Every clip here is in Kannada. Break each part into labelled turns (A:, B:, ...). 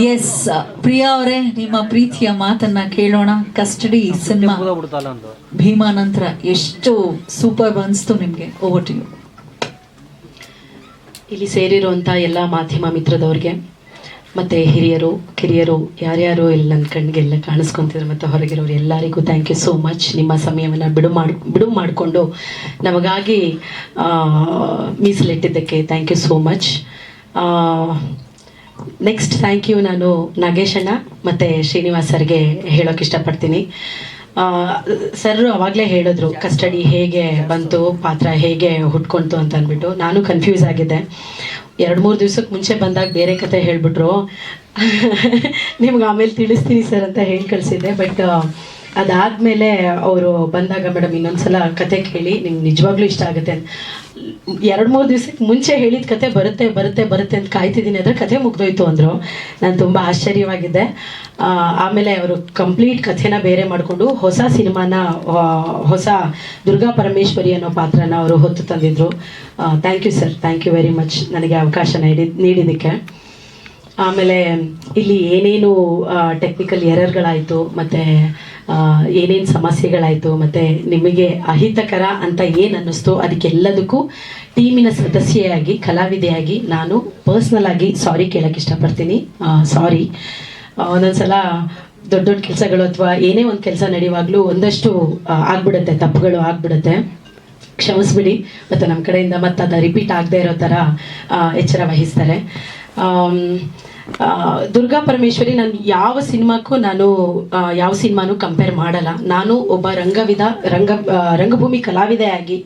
A: ಎಸ್ ಪ್ರಿಯಾ ಅವರೇ ನಿಮ್ಮ ಪ್ರೀತಿಯ ಮಾತನ್ನ ಕೇಳೋಣ. ಕಸ್ಟಡಿ ಸಿನಿಮಾ ಭೀಮಾ ನಂತರ ಎಷ್ಟು ಸೂಪರ್ ಅನಿಸ್ತು ನಿಮಗೆ? ಓವರ್ ಟು ಯು
B: ಇಲ್ಲಿ ಸೇರಿರುವಂಥ ಎಲ್ಲ ಮಾಧ್ಯಮ ಮಿತ್ರದವ್ರಿಗೆ ಮತ್ತೆ ಹಿರಿಯರು ಕಿರಿಯರು ಯಾರ್ಯಾರು ಇಲ್ಲಿ ನನ್ನ ಕಣ್ಣಿಗೆಲ್ಲ ಕಾಣಿಸ್ಕೊಂತಿದ್ರು ಮತ್ತು ಹೊರಗಿರೋರು ಎಲ್ಲರಿಗೂ ಥ್ಯಾಂಕ್ ಯು ಸೋ ಮಚ್ ನಿಮ್ಮ ಸಮಯವನ್ನು ಬಿಡು ಮಾಡಿ ಬಿಡು ಮಾಡಿಕೊಂಡು ನಮಗಾಗಿ ಮೀಸಲಿಟ್ಟಿದ್ದಕ್ಕೆ thank you so much next thank you ನಾನು ನಾಗೇಶಣ್ಣ ಅಣ್ಣ ಮತ್ತು ಶ್ರೀನಿವಾಸ್ ಸರ್ಗೆ ಹೇಳೋಕೆ ಇಷ್ಟಪಡ್ತೀನಿ. ಸರ್ ಅವಾಗಲೇ ಹೇಳಿದ್ರು ಕಸ್ಟಡಿ ಹೇಗೆ ಬಂತು, ಪಾತ್ರ ಹೇಗೆ ಹುಟ್ಕೊಂತು ಅಂತ ಅಂದ್ಬಿಟ್ಟು ನಾನು ಕನ್ಫ್ಯೂಸ್ ಆಗಿದ್ದೆ. ಎರಡು ಮೂರು ದಿವ್ಸಕ್ಕೆ ಮುಂಚೆ ಬಂದಾಗ ಬೇರೆ ಕತೆ ಹೇಳಿಬಿಟ್ರು. ನಿಮ್ಗೆ ಆಮೇಲೆ ತಿಳಿಸ್ತೀನಿ ಸರ್ ಅಂತ ಹೇಳಿ ಕಳಿಸಿದ್ದೆ ಬಟ್ ಅದಾದಮೇಲೆ ಅವರು ಬಂದಾಗ ಮೇಡಮ್ ಇನ್ನೊಂದ್ಸಲ ಕತೆ ಕೇಳಿ, ನಿಮ್ಗೆ ನಿಜವಾಗ್ಲೂ ಇಷ್ಟ ಆಗುತ್ತೆ ಎರಡು ಮೂರು ದಿವ್ಸಕ್ಕೆ ಮುಂಚೆ ಹೇಳಿದ ಕತೆ ಬರುತ್ತೆ ಬರುತ್ತೆ ಬರುತ್ತೆ ಅಂತ ಕಾಯ್ತಿದ್ದೀನಿ. ಅಂದ್ರೆ ಕತೆ ಮುಗ್ದೋಯ್ತು ಅಂದರು. ನಾನು ತುಂಬ ಆಶ್ಚರ್ಯವಾಗಿದ್ದೆ. ಆಮೇಲೆ ಅವರು ಕಂಪ್ಲೀಟ್ ಕಥೆನ ಬೇರೆ ಮಾಡಿಕೊಂಡು ಹೊಸ ಸಿನಿಮಾನ ಹೊಸ ದುರ್ಗಾ ಪರಮೇಶ್ವರಿ ಅನ್ನೋ ಪಾತ್ರನ ಅವರು ಹೊತ್ತು ತಂದಿದ್ರು. Thank you sir thank you very much ನನಗೆ ಅವಕಾಶ ನೀಡಿ, ನೀಡಿದ್ದಕ್ಕೆ. ಆಮೇಲೆ ಇಲ್ಲಿ ಏನೇನು ಟೆಕ್ನಿಕಲ್ ಎರರ್ಗಳಾಯಿತು ಮತ್ತು ಏನೇನು ಸಮಸ್ಯೆಗಳಾಯಿತು, ಮತ್ತು ನಿಮಗೆ ಅಹಿತಕರ ಅಂತ ಏನು ಅನ್ನಿಸ್ತೋ, ಅದಕ್ಕೆಲ್ಲದಕ್ಕೂ ಟೀಮಿನ ಸದಸ್ಯೆಯಾಗಿ, ಕಲಾವಿದೆಯಾಗಿ ನಾನು ಪರ್ಸ್ನಲ್ ಆಗಿ ಸಾರಿ ಕೇಳೋಕ್ಕೆ ಇಷ್ಟಪಡ್ತೀನಿ. ಸಾರಿ ಒಂದೊಂದ್ಸಲ ದೊಡ್ಡ ದೊಡ್ಡ ಕೆಲಸಗಳು ಅಥವಾ ಏನೇ ಒಂದು ಕೆಲಸ ನಡೆಯುವಾಗಲೂ ಒಂದಷ್ಟು ಆಗ್ಬಿಡುತ್ತೆ, ತಪ್ಪುಗಳು ಆಗ್ಬಿಡುತ್ತೆ. ಕ್ಷಮಿಸ್ಬಿಡಿ, ಮತ್ತು ನಮ್ಮ ಕಡೆಯಿಂದ ಮತ್ತೆ ಅದು ರಿಪೀಟ್ ಆಗದೆ ಇರೋ ಥರ ಎಚ್ಚರ ವಹಿಸ್ತಾರೆ. ದುರ್ಗಾ ಪರಮೇಶ್ವರಿ, ನಾನು ಯಾವ ಸಿನಿಮಾಕ್ಕೂ ನಾನು ಯಾವ ಸಿನಿಮಾನು ಕಂಪೇರ್ ಮಾಡಲ್ಲ. ನಾನು ಒಬ್ಬ ರಂಗವಿದ, ರಂಗ ರಂಗಭೂಮಿ ಕಲಾವಿದೆಯಾಗಿ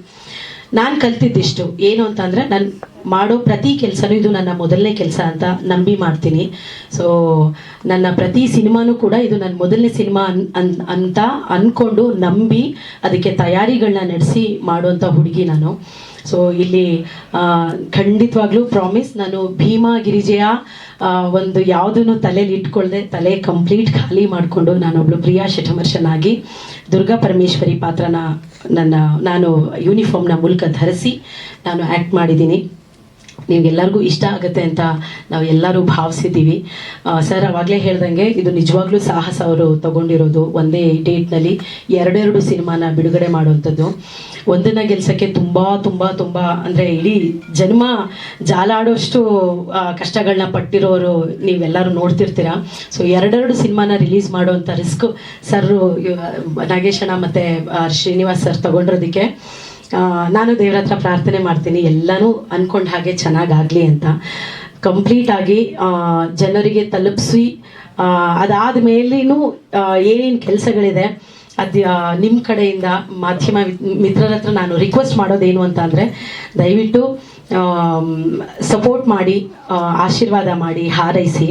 B: ನಾನು ಕಲ್ತಿದ್ದಿಷ್ಟು. ಏನು ಅಂತಂದರೆ, ನಾನು ಮಾಡೋ ಪ್ರತಿ ಕೆಲಸನೂ ಇದು ನನ್ನ ಮೊದಲನೇ ಕೆಲಸ ಅಂತ ನಂಬಿ ಮಾಡ್ತೀನಿ. ಸೊ ನನ್ನ ಪ್ರತಿ ಸಿನಿಮಾನೂ ಕೂಡ ಇದು ನನ್ನ ಮೊದಲನೇ ಸಿನಿಮಾ ಅನ್ ಅಂತ ಅಂದ್ಕೊಂಡು ನಂಬಿ ಅದಕ್ಕೆ ತಯಾರಿಗಳನ್ನ ನಡೆಸಿ ಮಾಡುವಂಥ ಹುಡುಗಿ ನಾನು. ಸೊ ಇಲ್ಲಿ ಖಂಡಿತವಾಗ್ಲೂ ಪ್ರಾಮಿಸ್ ನಾನು ಭೀಮಾ ಗಿರಿಜೆಯ ಒಂದು ಯಾವುದನ್ನು ತಲೆಯಲ್ಲಿ ಇಟ್ಕೊಳ್ಳದೆ ತಲೆ ಕಂಪ್ಲೀಟ್ ಖಾಲಿ ಮಾಡಿಕೊಂಡು ನಾನೊಬ್ಳು ಪ್ರಿಯಾ ಶಠಮರ್ಷನಾಗಿ ದುರ್ಗಾ ಪರಮೇಶ್ವರಿ ಪಾತ್ರನ ನನ್ನ, ನಾನು ಯೂನಿಫಾರ್ಮ್ನ ಮೂಲಕ ಧರಿಸಿ ನಾನು ಆ್ಯಕ್ಟ್ ಮಾಡಿದ್ದೀನಿ. ನಿಮ್ಗೆಲ್ಲರಿಗೂ ಇಷ್ಟ ಆಗುತ್ತೆ ಅಂತ ನಾವು ಎಲ್ಲರೂ ಭಾವಿಸಿದ್ದೀವಿ. ಸರ್, ಅವಾಗಲೇ ಹೇಳ್ದಂಗೆ ಇದು ನಿಜವಾಗ್ಲೂ ಸಾಹಸ ಅವರು ತಗೊಂಡಿರೋದು ಒಂದೇ ಡೇಟ್ನಲ್ಲಿ ಎರಡೆರಡು ಸಿನಿಮಾನ ಬಿಡುಗಡೆ ಮಾಡುವಂಥದ್ದು. ಒಂದನ್ನ ಗೆಲ್ಸಕ್ಕೆ ತುಂಬ ತುಂಬ ತುಂಬ ಅಂದರೆ ಇಡೀ ಜನ್ಮ ಜಾಲಾಡೋಷ್ಟು ಕಷ್ಟಗಳನ್ನ ಪಟ್ಟಿರೋರು ನೀವೆಲ್ಲರೂ ನೋಡ್ತಿರ್ತೀರ? ಸೊ ಎರಡೆರಡು ಸಿನಿಮಾನ ರಿಲೀಸ್ ಮಾಡುವಂಥ ರಿಸ್ಕ್ ಸರ್ ನಾಗೇಶಣ್ಣ ಮತ್ತು ಶ್ರೀನಿವಾಸ್ ಸರ್ ತಗೊಂಡಿರೋದಕ್ಕೆ. ನಾನು ದೇವ್ರ ಹತ್ರ ಪ್ರಾರ್ಥನೆ ಮಾಡ್ತೀನಿ ಎಲ್ಲನೂ ಅನ್ಕೊಂಡ ಹಾಗೆ ಚೆನ್ನಾಗಾಗಲಿ ಅಂತ. ಕಂಪ್ಲೀಟ್ ಆಗಿ ಆ, ಜನರಿಗೆ ತಲುಪಿಸಿ ಅದಾದ ಮೇಲೇನು ಏನೇನು ಕೆಲಸಗಳಿದೆ ಅದು ನಿಮ್ಮ ಕಡೆಯಿಂದ ಮಾಧ್ಯಮ ಮಿತ್ರರ ಹತ್ರ ನಾನು ರಿಕ್ವೆಸ್ಟ್ ಮಾಡೋದೇನು ಅಂತ ಅಂದರೆ ದಯವಿಟ್ಟು ಸಪೋರ್ಟ್ ಮಾಡಿ ಆಶೀರ್ವಾದ ಮಾಡಿ ಹಾರೈಸಿ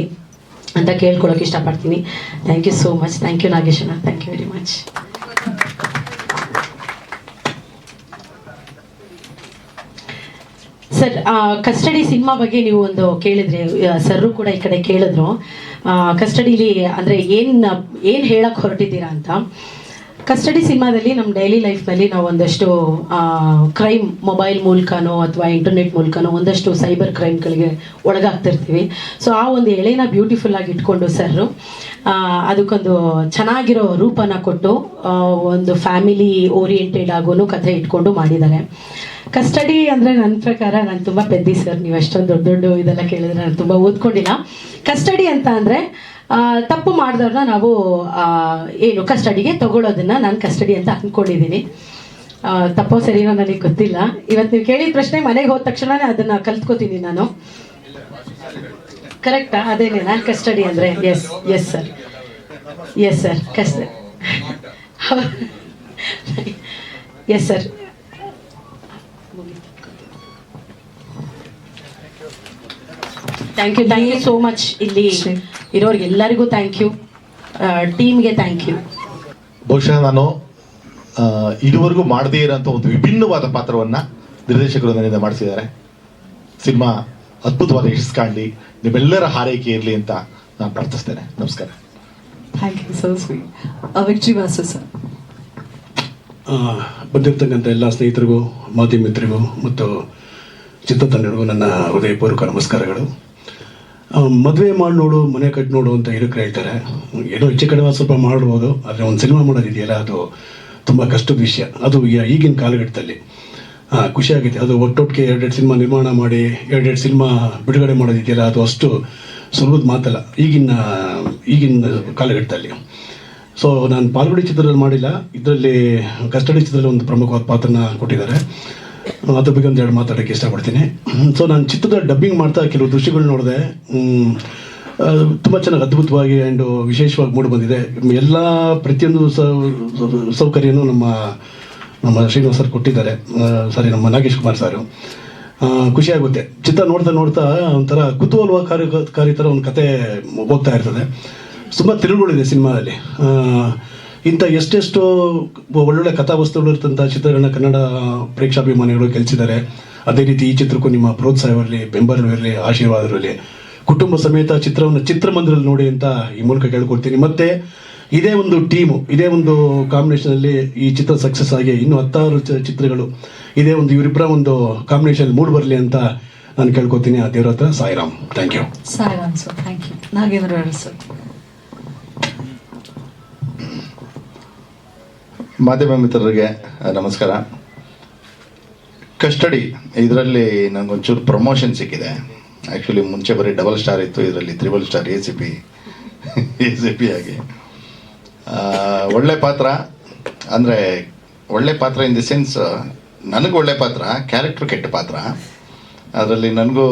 B: ಅಂತ ಕೇಳ್ಕೊಳಕ್ಕೆ ಇಷ್ಟಪಡ್ತೀನಿ. Thank you so much thank you ನಾಗೇಶಣ್ಣ. Thank you very much sir custody cinema ಬಗ್ಗೆ ನೀವು ಒಂದು ಕೇಳಿದ್ರಿ ಸರ್ರು ಕೂಡ ಈ ಕಡೆ ಕೇಳಿದ್ರು. ಕಸ್ಟಡಿಲಿ ಅಂದರೆ ಏನು ಏನು ಹೇಳಕ್ಕೆ ಹೊರಟಿದ್ದೀರಾ ಅಂತ. ಕಸ್ಟಡಿ ಸಿನಿಮಾದಲ್ಲಿ ನಮ್ಮ ಡೈಲಿ ಲೈಫ್ನಲ್ಲಿ ನಾವು ಒಂದಷ್ಟು ಕ್ರೈಮ್ ಮೊಬೈಲ್ ಮೂಲಕನೋ ಅಥವಾ ಇಂಟರ್ನೆಟ್ ಮೂಲಕನೋ ಒಂದಷ್ಟು ಸೈಬರ್ ಕ್ರೈಮ್ಗಳಿಗೆ ಒಳಗಾಗ್ತಿರ್ತೀವಿ. ಸೊ ಆ ಒಂದು ಎಳೆನ ಬ್ಯೂಟಿಫುಲ್ ಆಗಿ ಇಟ್ಕೊಂಡು ಸರ್ ಅದಕ್ಕೊಂದು ಚೆನ್ನಾಗಿರೋ ರೂಪನ ಕೊಟ್ಟು ಒಂದು ಫ್ಯಾಮಿಲಿ ಓರಿಯೆಂಟೆಡ್ ಆಗೋನು ಕಥೆ ಇಟ್ಕೊಂಡು ಮಾಡಿದ್ದಾರೆ. ಕಸ್ಟಡಿ ಅಂದರೆ ನನ್ನ ಪ್ರಕಾರ ನಾನು ತುಂಬ ಪೆದ್ದಿ ಸರ್ ನೀವು ಅಷ್ಟೊಂದು ದೊಡ್ಡ ದೊಡ್ಡ ಇದೆಲ್ಲ ಕೇಳಿದ್ರೆ ನಾನು ತುಂಬ ಓದ್ಕೊಂಡಿಲ್ಲ. ಕಸ್ಟಡಿ ಅಂತ ಅಂದರೆ ತಪ್ಪು ಮಾಡಿದವ್ರನ್ನ ನಾವು ಏನು ಕಸ್ಟಡಿಗೆ ತಗೊಳ್ಳೋದನ್ನ ನಾನು ಕಸ್ಟಡಿ ಅಂತ ಅಂದ್ಕೊಂಡಿದ್ದೀನಿ ತಪ್ಪೋ ಸರಿನೋ ನನಗೆ ಗೊತ್ತಿಲ್ಲ. ಇವತ್ತು ನೀವು ಕೇಳಿದ ಪ್ರಶ್ನೆ ಮನೆಗೆ ಹೋದ ತಕ್ಷಣನೇ ಅದನ್ನು ಕಲ್ತ್ಕೋತೀನಿ ನಾನು. ಕರೆಕ್ಟಾ ಅದೇನೆ? ನಾನು ಕಸ್ಟಡಿ ಅಂದರೆ? Yes yes sir yes sir ಕಸ್ಟ yes sir thank you thank you so much ಇಲ್ಲಿ ಇರೋರಿಗೆಲ್ಲರಿಗೂ ಥ್ಯಾಂಕ್ ಯು ಟೀಮ್ಗೆ ಥ್ಯಾಂಕ್ ಯು
C: ಬಹುಶಃ ನಾನು ಇದುವರೆಗೂ ಮಾಡದೇ ಇರೋಂಥ ಒಂದು ವಿಭಿನ್ನವಾದ ಪಾತ್ರವನ್ನು ನಿರ್ದೇಶಕರು ನನ್ನಿಂದ ಮಾಡಿಸಿದ್ದಾರೆ. ಸಿನಿಮಾ ಅದ್ಭುತವಾದ ಯಶಸ್ಸು ಕಾಣಲಿ ನಿಮ್ಮೆಲ್ಲರ ಹಾರೈಕೆ ಇರಲಿ ಅಂತ ನಾನು ಪ್ರಾರ್ಥಿಸ್ತೇನೆ. ನಮಸ್ಕಾರ.
A: ಥ್ಯಾಂಕ್ ಯು ಸೋ ಸ್ವೀಟ್ ವಾಸ ವಾಸು ಸರ್
D: ಬಂದಿರತಕ್ಕಂಥ ಎಲ್ಲ ಸ್ನೇಹಿತರಿಗೂ ಮಾಧ್ಯಮ ಮಿತ್ರರಿಗೂ ಮತ್ತು ಚಿತ್ರತಂಡರಿಗೂ ನನ್ನ ಹೃದಯಪೂರ್ವಕ ನಮಸ್ಕಾರಗಳು. ಮದುವೆ ಮಾಡಿ ನೋಡು, ಮನೆ ಕಟ್ಟಿ ನೋಡು ಅಂತ ಹಿರಿಕರು ಹೇಳ್ತಾರೆ? ಏನೋ ಹೆಚ್ಚು ಕಡಿಮೆ ಸ್ವಲ್ಪ ಮಾಡ್ಬೋದು, ಆದರೆ ಒಂದು ಸಿನಿಮಾ ಮಾಡೋದಿದೆಯಲ್ಲ, ಅದು ತುಂಬ ಕಷ್ಟದ ವಿಷಯ. ಅದು ಈಗಿನ ಕಾಲಘಟ್ಟದಲ್ಲಿ ಖುಷಿಯಾಗಿದೆ ಅದು ಒಟ್ಟೊಟ್ಟಿಗೆ ಎರಡೆರಡು ಸಿನಿಮಾ ನಿರ್ಮಾಣ ಮಾಡಿ, ಎರಡೆರಡು ಸಿನಿಮಾ ಬಿಡುಗಡೆ ಮಾಡೋದಿದೆಯಲ್ಲ, ಅದು ಅಷ್ಟು ಸುಲಭದ ಮಾತಲ್ಲ ಈಗಿನ ಈಗಿನ ಕಾಲಘಟ್ಟದಲ್ಲಿ. ಸೊ ನಾನು ಪಾಲ್ಗುಡಿ ಚಿತ್ರದಲ್ಲಿ ಮಾಡಿಲ್ಲ. ಇದರಲ್ಲಿ ಕಸ್ಟಡಿ ಚಿತ್ರದಲ್ಲಿ ಒಂದು ಪ್ರಮುಖವಾದ ಪಾತ್ರನ ಕೊಟ್ಟಿದ್ದಾರೆ. ಅದ್ರ ಬಗ್ಗೆ ಒಂದು ಎರಡು ಮಾತಾಡೋಕ್ಕೆ ಇಷ್ಟಪಡ್ತೀನಿ ಸೊ ನಾನು ಚಿತ್ರದ ಡಬ್ಬಿಂಗ್ ಮಾಡ್ತಾ ಕೆಲವು ದೃಶ್ಯಗಳು ನೋಡಿದೆ. ತುಂಬ ಚೆನ್ನಾಗಿ ಅದ್ಭುತವಾಗಿ ಆ್ಯಂಡ್ ವಿಶೇಷವಾಗಿ ಮೂಡಿ ಬಂದಿದೆ. ಎಲ್ಲ ಪ್ರತಿಯೊಂದು ಸೌಕರ್ಯನೂ ನಮ್ಮ ನಮ್ಮ ಶ್ರೀನಿವಾಸ್ ಸರ್ ಕೊಟ್ಟಿದ್ದಾರೆ. ಸಾರಿ, ನಮ್ಮ ನಾಗೇಶ್ ಕುಮಾರ್ ಸಾರು. ಖುಷಿಯಾಗುತ್ತೆ ಚಿತ್ರ ನೋಡ್ತಾ ನೋಡ್ತಾ ಒಂಥರ ಕುತೂಹಲಕಾರಿ ಕಾರ್ಯ ಥರ ಒಂದು ಕತೆ ಹೋಗ್ತಾ ಇರ್ತದೆ. ತುಂಬ ತಿರುಳುಗಳಿದೆ ಸಿನಿಮಾದಲ್ಲಿ. ಇಂಥ ಎಷ್ಟೆಷ್ಟು ಒಳ್ಳೊಳ್ಳೆ ಕಥಾವಸ್ತುಗಳು ಇರ್ತಂಥ ಚಿತ್ರಗಳನ್ನ ಕನ್ನಡ ಪ್ರೇಕ್ಷಾಭಿಮಾನಿಗಳು ಗೆಲ್ಸಿದ್ದಾರೆ. ಅದೇ ರೀತಿ ಈ ಚಿತ್ರಕ್ಕೂ ನಿಮ್ಮ ಪ್ರೋತ್ಸಾಹವಿರಲಿ, ಬೆಂಬಲವಿರಲಿ, ಆಶೀರ್ವಾದವಿರಲಿ. ಕುಟುಂಬ ಸಮೇತ ಚಿತ್ರವನ್ನು ಚಿತ್ರಮಂದಿರಲ್ಲಿ ನೋಡಿ ಅಂತ ಈ ಮೂಲಕ ಕೇಳ್ಕೊಡ್ತೀನಿ. ಮತ್ತೆ ಇದೇ ಒಂದು ಟೀಮು, ಇದೇ ಒಂದು ಕಾಂಬಿನೇಷನಲ್ಲಿ ಈ ಚಿತ್ರ ಸಕ್ಸಸ್ ಆಗಿ ಇನ್ನೂ ಹತ್ತಾರು ಚಿತ್ರಗಳು. ಇದೇ ಒಂದು ಇವರಿಬ್ಬರ ಒಂದು ಕಾಂಬಿನೇಷನ್ ಮೂಡ್ ಬರಲಿ ಅಂತ ನಾನು ಕೇಳ್ಕೊತೀನಿ ಆ ದೇವ್ರ ಹತ್ರ Sairam. Thank you
A: Sairam sir thank you Nagendra sir.
C: ಮಾಧ್ಯಮ ಮಿತ್ರರಿಗೆ ನಮಸ್ಕಾರ. ಕಸ್ಟಡಿ, ಇದರಲ್ಲಿ ನನಗೊಂಚೂರು ಪ್ರಮೋಷನ್ ಸಿಕ್ಕಿದೆ. ಆ್ಯಕ್ಚುಲಿ ಮುಂಚೆ ಬರೀ ಡಬಲ್ ಸ್ಟಾರ್ ಇತ್ತು, ಇದರಲ್ಲಿ triple star A C P A C P ಆಗಿ. ಒಳ್ಳೆ ಪಾತ್ರ, ಅಂದರೆ ಒಳ್ಳೆ ಪಾತ್ರ ಇನ್ ದಿ ಸೆನ್ಸ್ ನನಗೆ ಒಳ್ಳೆ ಪಾತ್ರ ಕ್ಯಾರೆಕ್ಟರ್ ಕೆಟ್ಟ ಪಾತ್ರ. ಅದರಲ್ಲಿ ನನಗೂ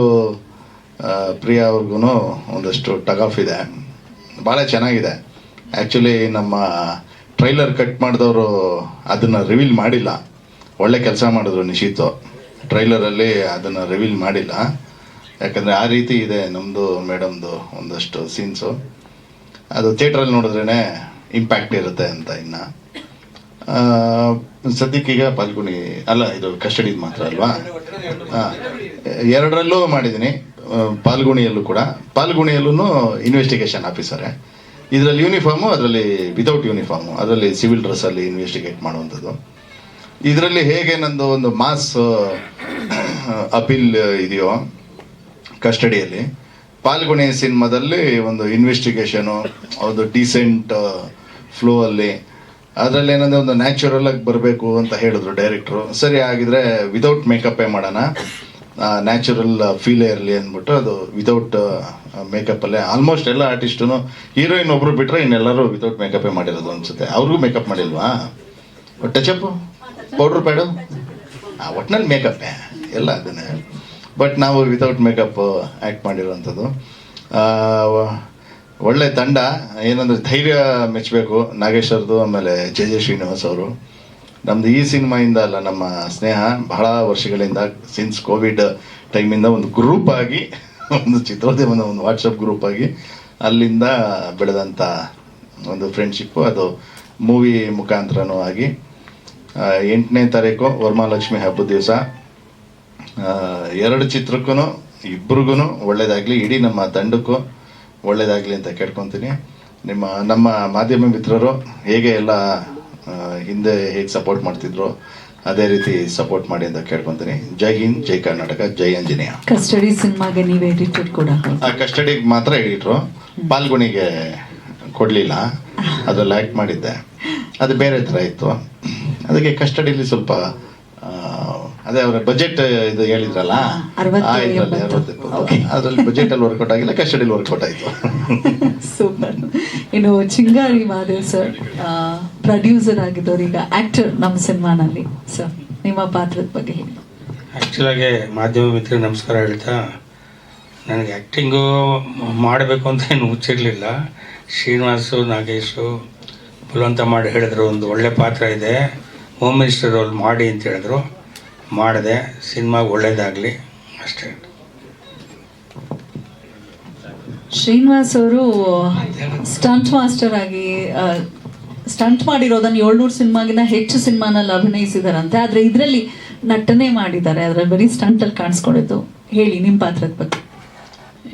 C: ಪ್ರಿಯಾ ಅವ್ರಿಗೂ ಒಂದಷ್ಟು ಟಗ್ ಆಫ್ ಇದೆ. ಭಾಳ ಚೆನ್ನಾಗಿದೆ. ಆ್ಯಕ್ಚುಲಿ ನಮ್ಮ ಟ್ರೈಲರ್ ಕಟ್ ಮಾಡಿದವರು ಅದನ್ನು ರಿವೀಲ್ ಮಾಡಿಲ್ಲ. ಒಳ್ಳೆ ಕೆಲಸ ಮಾಡಿದ್ರು ನಿಶೀತು. ಟ್ರೈಲರಲ್ಲಿ ಅದನ್ನು ರಿವೀಲ್ ಮಾಡಿಲ್ಲ. ಯಾಕಂದರೆ ಆ ರೀತಿ ಇದೆ ನಮ್ಮದು ಮೇಡಮ್ದು ಒಂದಷ್ಟು ಸೀನ್ಸು ಅದು ಥಿಯೇಟ್ರಲ್ಲಿ ನೋಡಿದ್ರೇ ಇಂಪ್ಯಾಕ್ಟ್ ಇರುತ್ತೆ ಅಂತ ಇನ್ನು. ಸದ್ಯಕ್ಕೀಗ ಪಾಲ್ಗುಣಿ, ಅಲ್ಲ, ಇದು ಕಸ್ಟಡಿದು ಮಾತ್ರ ಅಲ್ವಾ? ಹಾಂ ಎರಡರಲ್ಲೂ ಮಾಡಿದ್ದೀನಿ. ಪಾಲ್ಗುಣಿಯಲ್ಲೂ ಕೂಡ. ಪಾಲ್ಗುಣಿಯಲ್ಲೂ ಇನ್ವೆಸ್ಟಿಗೇಷನ್ ಆಫೀಸರೇ ಇದರಲ್ಲಿ ಯೂನಿಫಾರ್ಮು ಅದರಲ್ಲಿ ವಿತೌಟ್ ಯೂನಿಫಾರ್ಮು ಅದರಲ್ಲಿ ಸಿವಿಲ್ ಡ್ರೆಸ್ಸಲ್ಲಿ ಇನ್ವೆಸ್ಟಿಗೇಟ್ ಮಾಡುವಂಥದ್ದು. ಇದರಲ್ಲಿ ಹೇಗೆ ನಂದು ಒಂದು ಮಾಸ್ ಅಪೀಲ್ ಇದೆಯೋ, ಕಸ್ಟಡಿಯಲ್ಲಿ ಪಾಲ್ಗುಣಿ ಸಿನಿಮಾದಲ್ಲಿ ಒಂದು ಇನ್ವೆಸ್ಟಿಗೇಷನು ಒಂದು ಡೀಸೆಂಟ್ ಫ್ಲೋ ಅಲ್ಲಿ, ಅದರಲ್ಲಿ ಏನಂದ್ರೆ ಒಂದು ನ್ಯಾಚುರಲ್ ಆಗಿ ಬರಬೇಕು ಅಂತ ಹೇಳಿದ್ರು ಡೈರೆಕ್ಟ್ರು ಸರಿ ಆಗಿದ್ರೆ ವಿತೌಟ್ ಮೇಕಪ್ಪೇ ಮಾಡೋಣ. ನ್ಯಾಚುರಲ್ ಫೀಲೇ ಇರಲಿ ಅಂದ್ಬಿಟ್ಟು ಅದು ವಿತೌಟ್ ಮೇಕಪ್ಪಲ್ಲೇ ಆಲ್ಮೋಸ್ಟ್ ಎಲ್ಲ ಆರ್ಟಿಸ್ಟು ಹೀರೋಯಿನ್ ಒಬ್ರು ಬಿಟ್ರೆ ಇನ್ನೆಲ್ಲರೂ ವಿತೌಟ್ ಮೇಕಪ್ಪೇ ಮಾಡಿರೋದು ಅನ್ಸುತ್ತೆ. ಅವ್ರಿಗೂ ಮೇಕಪ್ ಮಾಡಿಲ್ವಾ? ಟಚಪ್ಪು ಪೌಡ್ರ್ ಪ್ಯಾಡು ಒಟ್ನಲ್ಲಿ ಮೇಕಪ್ಪೇ ಎಲ್ಲ ಅದನ್ನೇ ಬಟ್ ನಾವು ವಿತೌಟ್ ಮೇಕಪ್ ಆ್ಯಕ್ಟ್ ಮಾಡಿರೋವಂಥದ್ದು. ಒಳ್ಳೆ ತಂಡ. ಏನಂದ್ರೆ ಧೈರ್ಯ ಮೆಚ್ಚಬೇಕು ನಾಗೇಶ್ವರದು ಆಮೇಲೆ ಜೆ ಜೆ ಶ್ರೀನಿವಾಸ್ ಅವರು. ನಮ್ದು ಈ ಸಿನಿಮಾಯಿಂದ ಅಲ್ಲ, ನಮ್ಮ ಸ್ನೇಹ ಬಹಳ ವರ್ಷಗಳಿಂದ ಸಿನ್ಸ್ ಕೋವಿಡ್ ಟೈಮಿಂದ ಒಂದು ಗ್ರೂಪ್ ಆಗಿ, ಒಂದು ಚಿತ್ರೋದ್ಯಮದ ಒಂದು ವಾಟ್ಸಪ್ ಗ್ರೂಪ್ ಆಗಿ ಅಲ್ಲಿಂದ ಬೆಳೆದಂಥ ಒಂದು ಫ್ರೆಂಡ್ಶಿಪ್ಪು ಅದು ಮೂವಿ ಮುಖಾಂತರನೂ ಆಗಿ ಎಂಟನೇ ತಾರೀಕು ವರಮಹಾಲಕ್ಷ್ಮಿ ಹಬ್ಬದ ದಿವಸ ಎರಡು ಚಿತ್ರಕ್ಕೂ ಇಬ್ರಿಗೂ ಒಳ್ಳೇದಾಗಲಿ, ಇಡೀ ನಮ್ಮ ತಂಡಕ್ಕೂ ಒಳ್ಳೆಯದಾಗಲಿ ಅಂತ ಕೇಳ್ಕೊತೀನಿ. ನಿಮ್ಮ, ನಮ್ಮ ಮಾಧ್ಯಮ ಮಿತ್ರರು ಹೇಗೆ ಎಲ್ಲ ಹಿಂದೆ ಹೇಗೆ ಸಪೋರ್ಟ್ ಮಾಡ್ತಿದ್ರು ಅದೇ ರೀತಿ ಸಪೋರ್ಟ್ ಮಾಡಿ ಅಂತ ಕೇಳ್ಕೊಂತೀನಿ. ಜೈ ಹಿಂದ್ ಜೈ ಕರ್ನಾಟಕ ಜೈ ಆಂಜನೇಯ.
A: ಕಸ್ಟಡಿ ಸಿನಿಮಾಗೆ ನೀವು ಎಡಿಟೆಡ್ ಕೂಡ
C: ಕಸ್ಟಡಿಗೆ ಮಾತ್ರ ಎಡಿಟ್ರು ಪಾಲ್ಗುಣಿಗೆ ಕೊಡಲಿಲ್ಲ. ಅದು ಆ್ಯಕ್ಟ್ ಮಾಡಿದ್ದೆ. ಅದು ಬೇರೆ ಥರ ಇತ್ತು. ಅದಕ್ಕೆ ಕಸ್ಟಡಿಲಿ ಸ್ವಲ್ಪ ಅದೇ ಅವರ ಬಜೆಟ್ ಇದು ಹೇಳಿದ್ರಲ್ಲ. ಅದ್ರಲ್ಲಿ ಬಜೆಟ್ ಅಲ್ಲಿ ವರ್ಕೌಟ್ ಆಗಿಲ್ಲ ಕಸ್ಟಡಿಲಿ ವರ್ಕೌಟ್ ಆಯಿತು.
A: ಸೂಪರ್ ಇನ್ನು ಚಿಂಗಾರಿ ಮಾದೇವ್ ಸರ್ ಪ್ರೊಡ್ಯೂಸರ್ ಆಗಿದ್ದವ್ರು ಈಗ ಆಕ್ಟರ್ ನಮ್ಮ ಸಿನಿಮಾನಲ್ಲಿ. ಸರ್ ನಿಮ್ಮ ಪಾತ್ರದ ಬಗ್ಗೆ ಹೇಳಿ.
E: ಆ್ಯಕ್ಚುಲಾಗಿ ಮಾಧ್ಯಮ ಮಿತ್ರರಿಗೆ ನಮಸ್ಕಾರ ಹೇಳ್ತಾ ನನಗೆ ಆ್ಯಕ್ಟಿಂಗು ಮಾಡಬೇಕು ಅಂತ ಏನು ಹುಚ್ಚಿರಲಿಲ್ಲ ಶ್ರೀನಿವಾಸು ನಾಗೇಶು ಬಲವಂತ ಮಾಡಿ ಹೇಳಿದ್ರು ಒಂದು ಒಳ್ಳೆ ಪಾತ್ರ ಇದೆ. ಹೋಮ್ ಮಿನಿಸ್ಟರ್ ರೋಲ್ ಮಾಡಿ ಅಂತ ಹೇಳಿದ್ರು. ಮಾಡಿದೆ. ಸಿನಿಮಾ ಒಳ್ಳೇದಾಗಲಿ. ಅಷ್ಟೇ.
A: ಶ್ರೀನಿವಾಸ್ ಅವರು ಸ್ಟಂಟ್ ಮಾಸ್ಟರ್ ಆಗಿ ಸ್ಟಂಟ್ ಮಾಡಿರೋದನ್ನ ಏಳ್ನೂರು ಸಿನಿಮಾಗಿನ ಹೆಚ್ಚು ಸಿನಿಮಾನಲ್ಲಿ ಅಭಿನಯಿಸಿದಾರಂತೆ. ಆದ್ರೆ ಇದರಲ್ಲಿ ನಟನೆ ಮಾಡಿದ್ದಾರೆ. ಅದ್ರ ಬರೀ ಸ್ಟಂಟ್ ಅಲ್ಲಿ ಕಾಣಿಸ್ಕೊಂಡಿದ್ದು ಹೇಳಿ ನಿಮ್ಮ ಪಾತ್ರದ ಬಗ್ಗೆ.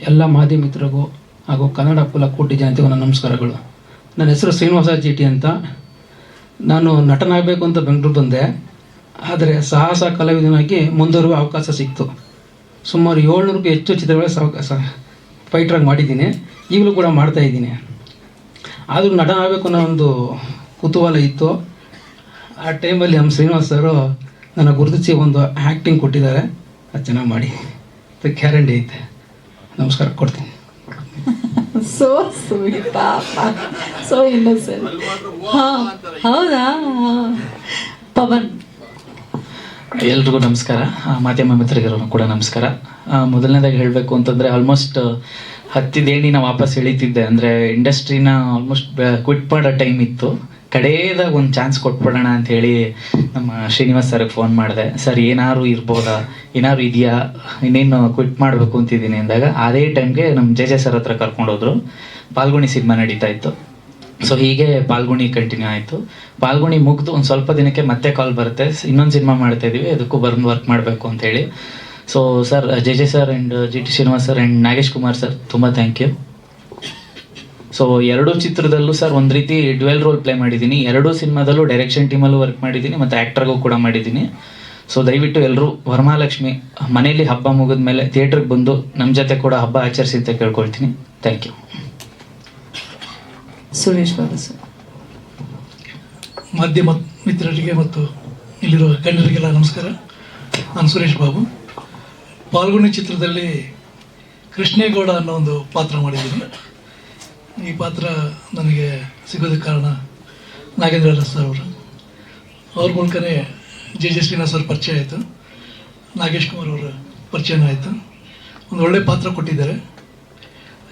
F: ಎಲ್ಲ ಮಾಧ್ಯಮ ಮಿತ್ರರಿಗೂ ಹಾಗೂ ಕನ್ನಡ ಕುಲ ಕೋಟಿ ಜನತೆಗೂ ನನ್ನ ನಮಸ್ಕಾರಗಳು. ನನ್ನ ಹೆಸರು ಶ್ರೀನಿವಾಸ ಜಿ ಟಿ ಅಂತ. ನಾನು ನಟನಾಗಬೇಕು ಅಂತ ಬೆಂಗಳೂರು ಬಂದೆ. ಆದರೆ ಸಾಹಸ, ಕಲಾವಿದನಾಗಿ ಮುಂದುವರುವ ಅವಕಾಶ ಸಿಕ್ತು. ಸುಮಾರು ಏಳ್ನೂರಕ್ಕೂ ಹೆಚ್ಚು ಚಿತ್ರಗಳ ಸಾವಕಾಶ. ಫೈಟ್ರಾಗಿ ಮಾಡಿದ್ದೀನಿ. ಈಗಲೂ ಕೂಡ ಮಾಡ್ತಾ ಇದ್ದೀನಿ. ಆದರೂ ನಟನ ಆಗಬೇಕು ಅನ್ನೋ ಒಂದು ಕುತೂಹಲ ಇತ್ತು. ಆ ಟೈಮಲ್ಲಿ ನಮ್ಮ ಶ್ರೀನಿವಾಸ್ ಸರು ನನ್ನ ಗುರುತಿಸಿ ಒಂದು ಆ್ಯಕ್ಟಿಂಗ್ ಕೊಟ್ಟಿದ್ದಾರೆ. ಅದು ಚೆನ್ನಾಗಿ ಮಾಡಿ. ಅದು ಗ್ಯಾರಂಟಿ ಐತೆ. ನಮಸ್ಕಾರ ಕೊಡ್ತೀನಿ.
A: ಸೋ ಸ್ವೀಟ್ ಪಾಪ. ಸೋ ಇನ್ನೋಸೆಂಟ್ ಹಾ ಹೌದಾ? ಪವನ್.
G: ಎಲ್ರಿಗೂ ನಮಸ್ಕಾರ. ಮಾಧ್ಯಮ ಮಿತ್ರರಿಗೂ ಕೂಡ ನಮಸ್ಕಾರ. ಮೊದಲನೇದಾಗಿ ಹೇಳಬೇಕು ಅಂತಂದರೆ ಆಲ್ಮೋಸ್ಟ್ ಹತ್ತಿದೇಣಿನ ವಾಪಸ್ ಎಳಿತಿದ್ದೆ. ಅಂದರೆ ಇಂಡಸ್ಟ್ರಿನ ಆಲ್ಮೋಸ್ಟ್ ಕ್ವಿಟ್ ಮಾಡೋ ಟೈಮ್ ಇತ್ತು. ಕಡೆಯದಾಗ ಒಂದು ಚಾನ್ಸ್ ಕೊಟ್ಬಿಡೋಣ ಹೇಳಿ ನಮ್ಮ ಶ್ರೀನಿವಾಸ್ ಸರ್ಗೆ ಫೋನ್ ಮಾಡಿದೆ. ಸರ್ ಏನಾದ್ರು ಇರ್ಬೋದಾ? ಏನಾದ್ರು ಇದೆಯಾ? ಇನ್ನೇನು ಕ್ವಿಟ್ ಮಾಡಬೇಕು ಅಂತಿದ್ದೀನಿ ಅಂದಾಗ ಅದೇ ಟೈಮ್ಗೆ ನಮ್ಮ ಜೆ ಜೆ ಸರ್ ಹತ್ರ ಕರ್ಕೊಂಡೋದ್ರು ಪಾಲ್ಗುಣಿ ಸಿನಿಮಾ ನಡೀತಾ ಇತ್ತು. ಸೊ ಹೀಗೆ ಪಾಲ್ಗುಣಿ ಕಂಟಿನ್ಯೂ ಆಯಿತು. ಪಾಲ್ಗುಣಿ ಮುಗಿದು ಒಂದು ಸ್ವಲ್ಪ ದಿನಕ್ಕೆ ಮತ್ತೆ ಕಾಲ್ ಬರುತ್ತೆ. ಇನ್ನೊಂದು ಸಿನಿಮಾ ಮಾಡ್ತಾ ಅದಕ್ಕೂ ಬರ್ನ್ ವರ್ಕ್ ಮಾಡಬೇಕು ಅಂತ ಹೇಳಿ. So sir J J sir and G T Srinivas sir and Nagesh Kumar sir ತುಂಬ ಥ್ಯಾಂಕ್ ಯು ಸೊ ಎರಡೂ ಚಿತ್ರದಲ್ಲೂ ಸರ್ ಒಂದು ರೀತಿ ಡ್ವೆಲ್ ರೋಲ್ ಪ್ಲೇ ಮಾಡಿದ್ದೀನಿ. ಎರಡೂ ಸಿನಿಮಾದಲ್ಲೂ ಡೈರೆಕ್ಷನ್ ಟೀಮಲ್ಲೂ ವರ್ಕ್ ಮಾಡಿದ್ದೀನಿ ಮತ್ತು ಆ್ಯಕ್ಟ್ರಿಗೂ ಕೂಡ ಮಾಡಿದ್ದೀನಿ. ಸೊ ದಯವಿಟ್ಟು ಎಲ್ಲರೂ ವರಮಹಾಲಕ್ಷ್ಮಿ ಮನೆಯಲ್ಲಿ ಹಬ್ಬ ಮುಗಿದ ಮೇಲೆ ಥಿಯೇಟ್ರಿಗೆ ಬಂದು ನಮ್ಮ ಜೊತೆ ಕೂಡ ಹಬ್ಬ ಆಚರಿಸಿ ಅಂತ ಕೇಳ್ಕೊಳ್ತೀನಿ. Thank you
A: Suresh Babu sir
H: ಮಾಧ್ಯಮ ಮಿತ್ರರಿಗೆ ಮತ್ತು ಇಲ್ಲಿರುವ ಗಣ್ಯರಿಗೆಲ್ಲ ನಮಸ್ಕಾರ. ನಾನು ಸುರೇಶ್ ಬಾಬು. ಪಾಲ್ಗುಣಿ ಚಿತ್ರದಲ್ಲಿ ಕೃಷ್ಣೇಗೌಡ ಅನ್ನೋ ಒಂದು ಪಾತ್ರ ಮಾಡಿದ್ದೀನಿ. ಈ ಪಾತ್ರ ನನಗೆ ಸಿಗೋದಕ್ಕೆ ಕಾರಣ ನಾಗೇಂದ್ರ ಸರ್ ಅವರು. ಅವ್ರ ಮೂಲಕನೇ ಜೆ ಜೆ ಶ್ರೀನಿವಾಸ್ ಸರ್ ಪರಿಚಯ ಆಯಿತು. ನಾಗೇಶ್ ಕುಮಾರ್ ಅವರ ಪರಿಚಯನೂ ಆಯಿತು. ಒಂದು ಒಳ್ಳೆ ಪಾತ್ರ ಕೊಟ್ಟಿದ್ದಾರೆ.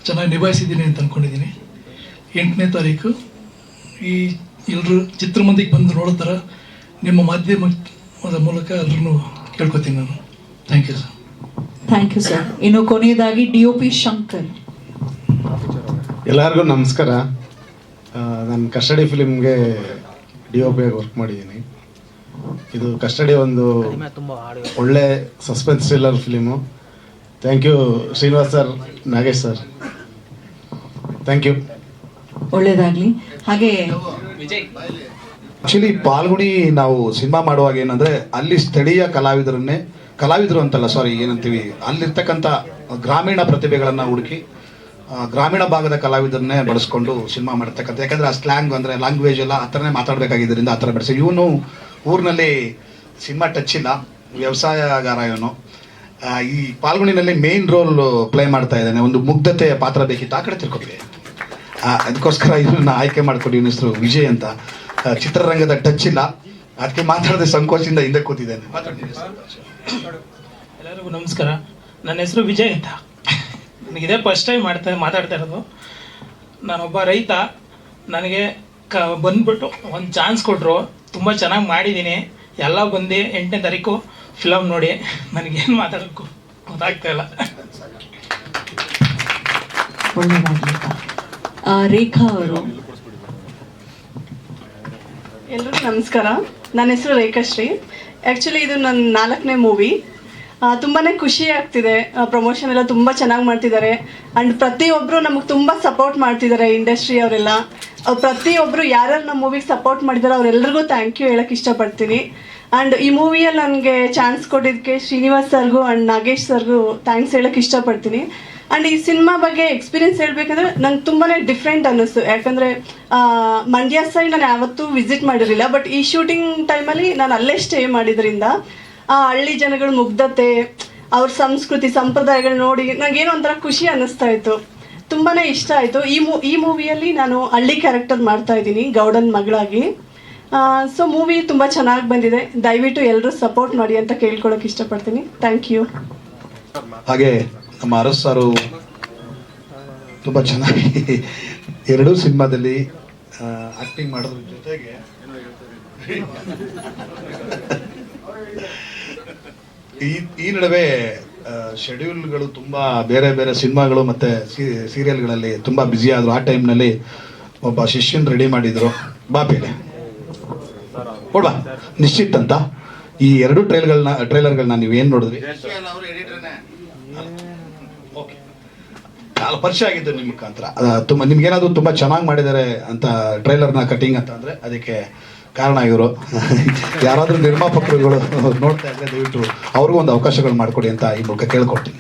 H: ಚೆನ್ನಾಗಿ ನಿಭಾಯಿಸಿದ್ದೀನಿ ಅಂತ ಅಂದ್ಕೊಂಡಿದ್ದೀನಿ ಎಂಟನೇ ತಾರೀಕು ಈ ಎಲ್ಲರೂ ಚಿತ್ರಮಂದಿಗೆ ಬಂದು ನೋಡೋ ಥರ ನಿಮ್ಮ ಮಾಧ್ಯಮದ ಮೂಲಕ ಎಲ್ಲರೂ ಕೇಳ್ಕೊತೀನಿ ನಾನು. Thank you sir
A: thank you sir ಇನ್ನು ಕೊನೆಯದಾಗಿ ಡಿ ಒ ಪಿ ಶಂಕರ್.
I: ಎಲ್ಲರಿಗೂ ನಮಸ್ಕಾರ. ನಾನು ಕಸ್ಟಡಿ ಫಿಲಿಮ್ಗೆ ಡಿ ಒ ಪಿ ಆಗಿ ವರ್ಕ್ ಮಾಡಿದ್ದೀನಿ ಇದು ಕಸ್ಟಡಿ ಒಂದು ಒಳ್ಳೆ suspense thriller film thank you Srinivas sir Nagesh sir. Thank you
A: ಒಳ್ಳೇದಾಗಲಿ. ಹಾಗೆ
J: ಆಕ್ಚುಲಿ ಪಾಲ್ಗುಣಿ ನಾವು ಸಿನಿಮಾ ಮಾಡುವಾಗ ಏನಂದರೆ ಅಲ್ಲಿ ಸ್ಥಳೀಯ ಕಲಾವಿದರನ್ನೇ ಕಲಾವಿದರು ಅಂತಲ್ಲ ಸಾರಿ ಏನಂತೀವಿ, ಅಲ್ಲಿರ್ತಕ್ಕಂಥ ಗ್ರಾಮೀಣ ಪ್ರತಿಭೆಗಳನ್ನು ಹುಡುಕಿ ಗ್ರಾಮೀಣ ಭಾಗದ ಕಲಾವಿದರನ್ನೇ ಬಳಸ್ಕೊಂಡು ಸಿನಿಮಾ ಮಾಡ್ತಕ್ಕಂಥ, ಯಾಕಂದರೆ ಆ ಸ್ಲ್ಯಾಂಗ್ ಅಂದರೆ ಲ್ಯಾಂಗ್ವೇಜ್ ಎಲ್ಲ ಆ ಥರನೇ ಮಾತಾಡಬೇಕಾಗಿದ್ದರಿಂದ ಆ ಥರ ಬೆಳೆಸಿ. ಇವನು ಊರಿನಲ್ಲಿ ಸಿನಿಮಾ ಟಚ್ ಇಲ್ಲ, ವ್ಯವಸಾಯಗಾರ ಇವನು. ಈ ಪಾಲ್ಗುಣಿನಲ್ಲಿ ಮೇನ್ ರೋಲ್ ಪ್ಲೇ ಮಾಡ್ತಾ ಇದ್ದಾನೆ, ಒಂದು ಮುಗ್ಧತೆಯ ಪಾತ್ರ ಬೇಕಿತ್ತು, ಆ ಕಡೆ ತಿಳ್ಕೊತೀವಿ ಅದಕ್ಕೋಸ್ಕರ ಇವನ್ನ ಆಯ್ಕೆ ಮಾಡ್ಕೊಂಡು ಇವನ ಹೆಸರು ವಿಜಯ್ ಅಂತ. ಚಿತ್ರರಂಗದ ಟಚ್ ಇಲ್ಲ, ಅದಕ್ಕೆ ಮಾತಾಡದೆ ಸಂಕೋಚದಿಂದ ಹಿಂದೆ ಕೂತಿದ್ದೇನೆ. ಮಾತಾಡಿ ನಿನ್ನ ಹೆಸರು.
K: ಎಲ್ಲರಿಗೂ ನಮಸ್ಕಾರ. ನನ್ನ ಹೆಸರು ವಿಜಯ್ ಅಂತ. ನನಗಿದೇ ಫಸ್ಟ್ ಟೈಮ್ ಮಾಡ್ತಾ ಮಾತಾಡ್ತಾ ಇರೋದು. ನಾನೊಬ್ಬ ರೈತ. ನನಗೆ ಕ ಬಂದ್ಬಿಟ್ಟು ಒಂದು ಚಾನ್ಸ್ ಕೊಟ್ಟರು ತುಂಬ ಚೆನ್ನಾಗಿ ಮಾಡಿದ್ದೀನಿ. ಎಲ್ಲ ಬಂದು ಎಂಟನೇ ತಾರೀಕು ಫಿಲಮ್ ನೋಡಿ. ನನಗೇನು ಮಾತಾಡೋಕ್ಕೂ ಗೊತ್ತಾಗ್ತಾ ಇಲ್ಲ.
A: ರೇಖಾ ಅವರು.
L: ಎಲ್ರಿಗೂ ನಮಸ್ಕಾರ. ನನ್ನ ಹೆಸರು ರೇಖಾಶ್ರೀ. ಆ್ಯಕ್ಚುಲಿ ಇದು ನನ್ನ ನಾಲ್ಕನೇ ಮೂವಿ ತುಂಬಾ ಖುಷಿ ಆಗ್ತಿದೆ. ಪ್ರಮೋಷನ್ ಎಲ್ಲ ತುಂಬ ಚೆನ್ನಾಗಿ ಮಾಡ್ತಿದ್ದಾರೆ ಆ್ಯಂಡ್ ಪ್ರತಿಯೊಬ್ಬರು ನಮಗೆ ತುಂಬ ಸಪೋರ್ಟ್ ಮಾಡ್ತಿದ್ದಾರೆ ಇಂಡಸ್ಟ್ರಿ ಅವರೆಲ್ಲ. ಅವ್ರು ಪ್ರತಿಯೊಬ್ಬರು ಯಾರ್ಯಾರು ನಮ್ಮ ಮೂವಿಗೆ ಸಪೋರ್ಟ್ ಮಾಡಿದಾರೋ ಅವರೆಲ್ಲರಿಗೂ ಥ್ಯಾಂಕ್ ಯು ಹೇಳಕ್ಕೆ ಇಷ್ಟಪಡ್ತೀನಿ. ಆ್ಯಂಡ್ ಈ ಮೂವಿಯಲ್ಲಿ ನನಗೆ ಚಾನ್ಸ್ ಕೊಟ್ಟಿದ್ದಕ್ಕೆ ಶ್ರೀನಿವಾಸ್ ಸರ್ಗೂ ಆ್ಯಂಡ್ ನಾಗೇಶ್ ಸರ್ಗೂ ಥ್ಯಾಂಕ್ಸ್ ಹೇಳಕ್ಕೆ ಇಷ್ಟಪಡ್ತೀನಿ. ಆ್ಯಂಡ್ ಈ ಸಿನಿಮಾ ಬಗ್ಗೆ ಎಕ್ಸ್ಪೀರಿಯನ್ಸ್ ಹೇಳ್ಬೇಕಂದ್ರೆ ನಂಗೆ ತುಂಬಾನೇ ಡಿಫ್ರೆಂಟ್ ಅನ್ನಿಸ್ತು. ಯಾಕಂದ್ರೆ ಮಂಡ್ಯ ಸೈಡ್ ನಾನು ಯಾವತ್ತೂ ವಿಸಿಟ್ ಮಾಡಿರಲಿಲ್ಲ ಬಟ್ ಈ ಶೂಟಿಂಗ್ ಟೈಮಲ್ಲಿ ನಾನು ಅಲ್ಲೇ ಸ್ಟೇ ಮಾಡಿದ್ರಿಂದ, ಆ ಹಳ್ಳಿ ಜನಗಳ ಮುಗ್ಧತೆ, ಅವ್ರ ಸಂಸ್ಕೃತಿ, ಸಂಪ್ರದಾಯಗಳು ನೋಡಿ ನನಗೇನೋ ಒಂಥರ ಖುಷಿ ಅನ್ನಿಸ್ತಾ ಇತ್ತು. ತುಂಬಾನೇ ಇಷ್ಟ ಆಯಿತು. ಈ ಮೂ, ಈ ಮೂವಿಯಲ್ಲಿ ನಾನು ಹಳ್ಳಿ ಕ್ಯಾರೆಕ್ಟರ್ ಮಾಡ್ತಾ ಇದ್ದೀನಿ, ಗೌಡನ್ ಮಗಳಾಗಿ. ಸೊ ಮೂವಿ ತುಂಬ ಚೆನ್ನಾಗಿ ಬಂದಿದೆ. ದಯವಿಟ್ಟು ಎಲ್ಲರೂ ಸಪೋರ್ಟ್ ಮಾಡಿ ಅಂತ ಕೇಳ್ಕೊಳಕ್ಕೆ ಇಷ್ಟಪಡ್ತೀನಿ. ಥ್ಯಾಂಕ್ ಯು
J: ಹಾಗೆ ನಮ್ಮ ಅರಸ್ ಸಾರು ತುಂಬ ಚೆನ್ನಾಗಿ ಎರಡೂ ಸಿನಿಮಾದಲ್ಲಿ ಆಕ್ಟಿಂಗ್ ಮಾಡೋದ್ರ ಜೊತೆಗೆ. ಈ ಈ ನಡುವೆ ಶೆಡ್ಯೂಲ್ಗಳು ತುಂಬ ಬೇರೆ ಬೇರೆ ಸಿನಿಮಾಗಳು ಮತ್ತೆ ಸೀರಿಯಲ್ಗಳಲ್ಲಿ ತುಂಬ ಬ್ಯುಸಿ ಆದ್ರು. ಆ ಟೈಮ್ನಲ್ಲಿ ಒಬ್ಬ ಶಿಷ್ಯನ್ ರೆಡಿ ಮಾಡಿದ್ರು. ಬಾ ಕೊಡ್ವಾ. ನಿಶ್ಚಿತ್ ಅಂತ. ಈ ಎರಡು ಟ್ರೈಲ್ಗಳನ್ನ ಟ್ರೈಲರ್ಗಳನ್ನ ನೀವು ಏನು ನೋಡಿದ್ರಿ? ಕಾಲ ಪರಿಚಯ ಆಗಿದ್ದು ನಿಮ್ಮ ಮುಖಾಂತರ. ತುಂಬ ನಿಮ್ಗೇನಾದ್ರು ತುಂಬಾ ಚೆನ್ನಾಗಿ ಮಾಡಿದ್ದಾರೆ ಅಂತ ಟ್ರೈಲರ್ನ ಕಟಿಂಗ್ ಅಂತ ಅಂದ್ರೆ ಅದಕ್ಕೆ ಕಾರಣ ಇವರು. ಯಾರಾದರೂ ನಿರ್ಮಾಪಕರುಗಳು ನೋಡ್ತಾ ಇದ್ರೆ ದಯವಿಟ್ಟು ಅವ್ರಿಗೂ ಒಂದು ಅವಕಾಶಗಳು ಮಾಡಿಕೊಡಿ ಅಂತ ಈ ಮೂಲಕ ಕೇಳ್ಕೊಡ್ತೀನಿ.